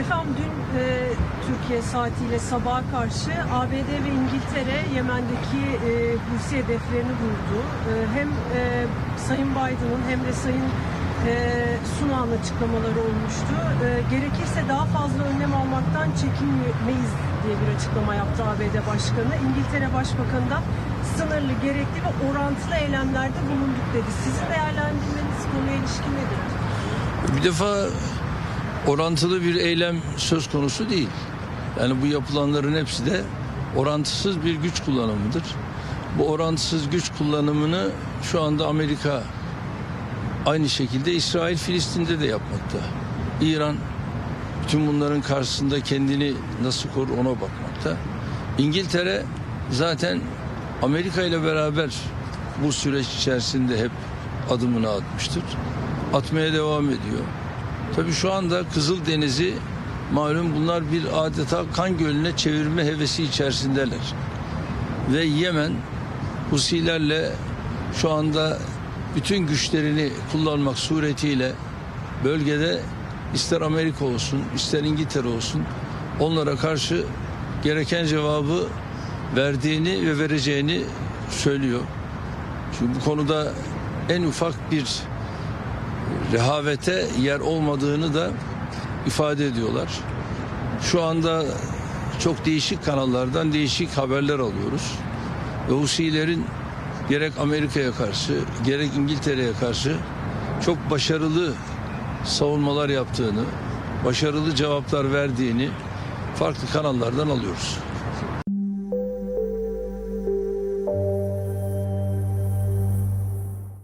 Efendim dün e, Türkiye saatiyle sabaha karşı ABD ve İngiltere Yemen'deki e, Husi hedeflerini vurdu. E, hem e, Sayın Biden'ın hem de Sayın e, Sunak'ın açıklamaları olmuştu. E, gerekirse daha fazla önlem almaktan çekinmeyiz diye bir açıklama yaptı ABD Başkanı. İngiltere Başbakanı da sınırlı, gerekli ve orantılı eylemlerde bulunduk dedi. Sizin değerlendirmeniz konuya ilişkin nedir? Bir defa orantılı bir eylem söz konusu değil. Yani bu yapılanların hepsi de orantısız bir güç kullanımıdır. Bu orantısız güç kullanımını şu anda Amerika aynı şekilde İsrail Filistin'de de yapmakta. İran bütün bunların karşısında kendini nasıl korur ona bakmakta. İngiltere zaten Amerika ile beraber bu süreç içerisinde hep adımını atmıştır. Atmaya devam ediyor. Tabii şu anda Kızıldeniz'i malum bunlar bir adeta kan gölüne çevirme hevesi içerisindeler. Ve Yemen Husilerle şu anda bütün güçlerini kullanmak suretiyle bölgede ister Amerika olsun ister İngiltere olsun onlara karşı gereken cevabı verdiğini ve vereceğini söylüyor. Çünkü bu konuda en ufak bir rehavete yer olmadığını da ifade ediyorlar. Şu anda çok değişik kanallardan değişik haberler alıyoruz. Ve Husilerin gerek Amerika'ya karşı gerek İngiltere'ye karşı çok başarılı savunmalar yaptığını, başarılı cevaplar verdiğini farklı kanallardan alıyoruz.